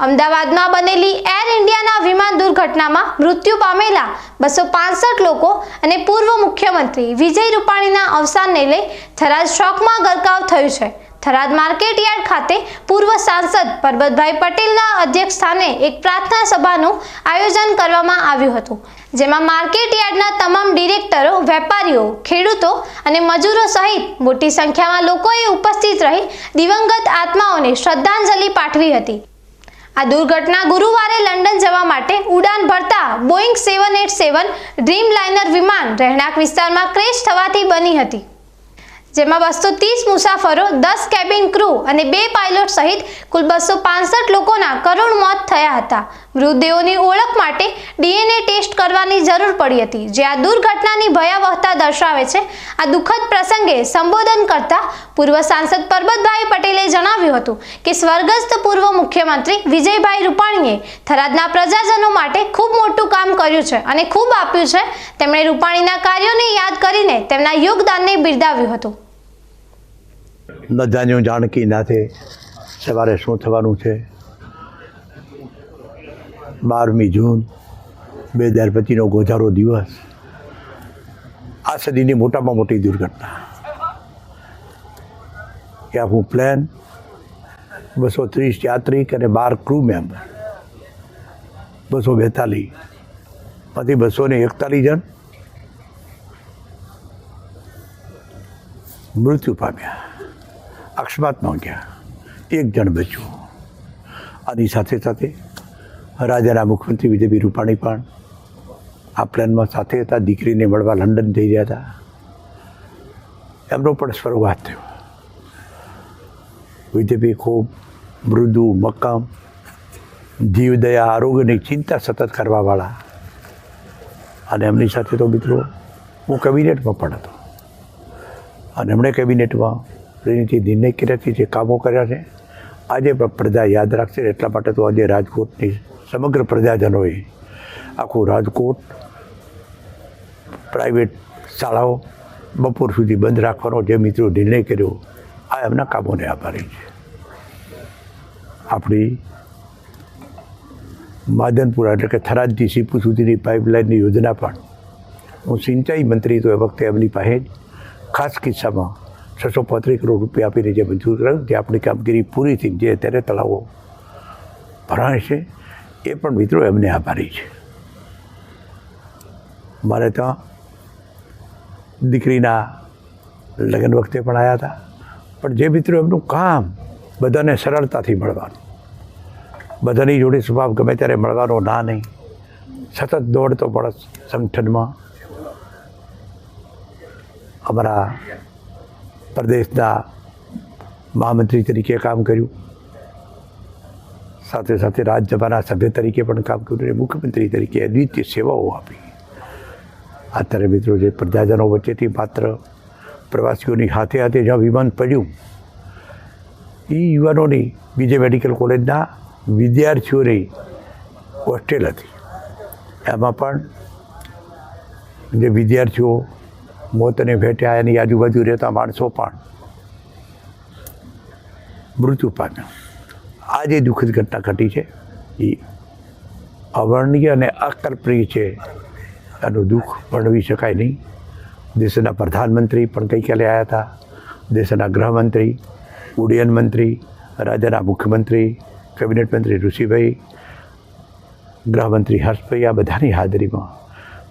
અમદાવાદમાં બનેલી એર ઇન્ડિયાના વિમાન દુર્ઘટનામાં મૃત્યુ પામેલા બસો લોકો અને પૂર્વ મુખ્યમંત્રી વિજય રૂપાણીના અવસાનને લઈ થરાદ શોકમાં ગરકાવ થયું છે. થરાદ માર્કેટ યાર્ડ ખાતે પૂર્વ સાંસદ પરબતભાઈ પટેલના અધ્યક્ષ સ્થાને એક પ્રાર્થના સભાનું આયોજન કરવામાં આવ્યું હતું, જેમાં માર્કેટ યાર્ડના તમામ ડિરેક્ટરો, વેપારીઓ, ખેડૂતો અને મજૂરો સહિત મોટી સંખ્યામાં લોકોએ ઉપસ્થિત રહી દિવંગત આત્માઓને શ્રદ્ધાંજલિ પાઠવી હતી. આ દુર્ઘટના ગુરુવારે લંડન જવા માટે ઉડાન ભરતા Boeing seven eight seven dreamliner વિમાન રહેણાંક વિસ્તારમાં ક્રેશ થવાથી બની હતી. જેમાં બસો ત્રીસ મુસાફરો, દસ કેબિન ક્રૂ અને બે પાયલોટ સહિત કુલ બસો પાંસઠ લોકોના કરુણ મોત થયા હતા. મૃતદેહોની ઓળખ માટે ડીએનએ ટેસ્ટ કરવાની જરૂર પડી હતી, જે આ દુર્ઘટનાની ભયાવહતા દર્શાવે છે. આ દુઃખદ પ્રસંગે સંબોધન કરતા પૂર્વ સાંસદ પરબતભાઈ પટેલે જણાવ્યું હતું કે, સ્વર્ગસ્થ પૂર્વ મુખ્યમંત્રી વિજયભાઈ રૂપાણીએ થરાદના પ્રજાજનો માટે ખૂબ મોટું કામ કર્યું છે અને ખૂબ આપ્યું છે. તેમણે રૂપાણીના કાર્યોને યાદ કરીને તેમના યોગદાનને બિરદાવ્યું હતું. ન જાણકી નાથે સવારે શું થવાનું છે? બારમી જૂન, બે હજાર પચીસનો ગોજારો દિવસ. આ સદીની મોટામાં મોટી દુર્ઘટના. કે આખું પ્લેન, બસો ત્રીસ યાત્રિક અને બાર ક્રૂ મેમ્બર બસો બેતાલીસ. માંથી બસો ને એકતાલીસ જણ મૃત્યુ પામ્યા. અકસ્માતમાં ગયા. એક જણ બચ્યું. આની સાથે સાથે રાજ્યના મુખ્યમંત્રી વિજયભાઈ રૂપાણી પણ આ પ્લેનમાં સાથે હતા. દીકરીને મળવા લંડન જઈ રહ્યા હતા. એમનો પણ સ્વર્ગવાસ થયો. વિજયભાઈ ખૂબ મૃદુ, મક્કમ, જીવદયા, આરોગ્યની ચિંતા સતત કરવાવાળા. અને એમની સાથે તો મિત્રો હું કેબિનેટમાં પણ હતો. અને એમણે કેબિનેટમાં એની નિર્ણય કિરાથી જે કામો કર્યા છે, આજે પણ પ્રજા યાદ રાખશે એટલા માટે તો આજે રાજકોટની સમગ્ર પ્રજાજનોએ આખું રાજકોટ પ્રાઇવેટ શાળાઓ બપોર સુધી બંધ રાખવાનો જે મિત્રો નિર્ણય કર્યો, આ એમના કામોને આભારી છે. આપણી માદનપુરા એટલે કે થરાદથી સીપુ સુધીની પાઇપલાઇનની યોજના પણ, હું સિંચાઈ મંત્રી તો એ વખતે એમની પાસે જ, ખાસ કિસ્સામાં છસો પાંત્રીસ કરોડ રૂપિયા આપીને જે મંજૂર કરાયું જે આપણી કામગીરી પૂરી થઈ જે અત્યારે તળાવો ભરાય છે, એ પણ મિત્રો એમને આભારી છે. મારે ત્યાં દીકરીના લગ્ન વખતે પણ આવ્યા હતા, પણ જે મિત્રો એમનું કામ બધાને સરળતાથી મળવાનું. બધાની જોડે સ્વભાવ ગમે ત્યારે મળવાનો ના નહીં. સતત દોડતો પડે સંગઠનમાં. અમારા પ્રદેશના મહામંત્રી તરીકે કામ કર્યું. સાથે સાથે રાજ્યસભાના સભ્ય તરીકે પણ કામ કર્યું અને મુખ્યમંત્રી તરીકે અદ્વિતીય સેવાઓ આપી. અત્યારે મિત્રો જે પ્રજાજનો વચ્ચેથી માત્ર પ્રવાસીઓની હાથે હાથે જ્યાં વિમાન પડ્યું એ યુવાનોની બીજે મેડિકલ કોલેજના વિદ્યાર્થીઓની હોસ્ટેલ હતી. એમાં પણ જે વિદ્યાર્થીઓ મોતને ભેટ્યા, એની આજુબાજુ રહેતા માણસો પણ મૃત્યુ પામ્યા. આ જે દુઃખદ ઘટના ઘટી છે, એ અવર્ણનીય અને અકલ્પનીય છે. એનું દુઃખ વર્ણવી શકાય નહીં. દેશના પ્રધાનમંત્રી પણ ગઈકાલે આવ્યા હતા. દેશના ગૃહમંત્રી, ઉડ્ડયન મંત્રી રાજ્યના મુખ્યમંત્રી, કેબિનેટ મંત્રી ઋષિભાઈ, ગૃહમંત્રી હર્ષભાઈ, આ બધાની હાજરીમાં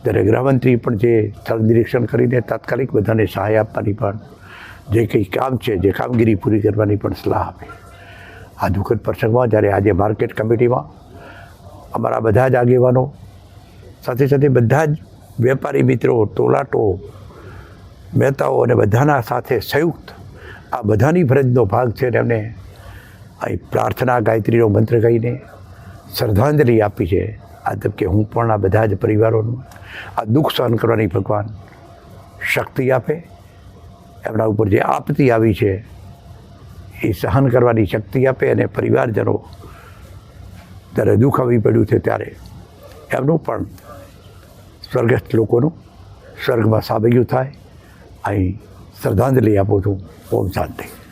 જ્યારે ગૃહમંત્રી પણ જે સ્થળ નિરીક્ષણ કરીને તાત્કાલિક બધાને સહાય આપવાની પણ જે કંઈ કામ છે, જે કામગીરી પૂરી કરવાની પણ સલાહ આપી. આ દુઃખદ પ્રસંગમાં જ્યારે આજે માર્કેટ કમિટીમાં અમારા બધા જ આગેવાનો, સાથે સાથે બધા જ વેપારી મિત્રો ટોલાટો મહેતાઓ અને બધાના સાથે સંયુક્ત આ બધાની ફરજનો ભાગ છે અને એમને અહીં પ્રાર્થના ગાયત્રીનો મંત્ર કહીને શ્રદ્ધાંજલિ આપી છે. આ તબકે હું પણ આ બધા જ પરિવારોનું આ દુઃખ સહન કરવાની ભગવાન શક્તિ આપે. એમના ઉપર જે આપતી આવી છે, એ સહન કરવાની શક્તિ આપે અને પરિવારજનો જ્યારે દુઃખ આવી પડ્યું છે ત્યારે એમનું પણ સ્વર્ગસ્થ લોકોનું સ્વર્ગમાં સાબગ્યું થાય. અહીં શ્રદ્ધાંજલિ આપું છું. ઓમ શાંતિ.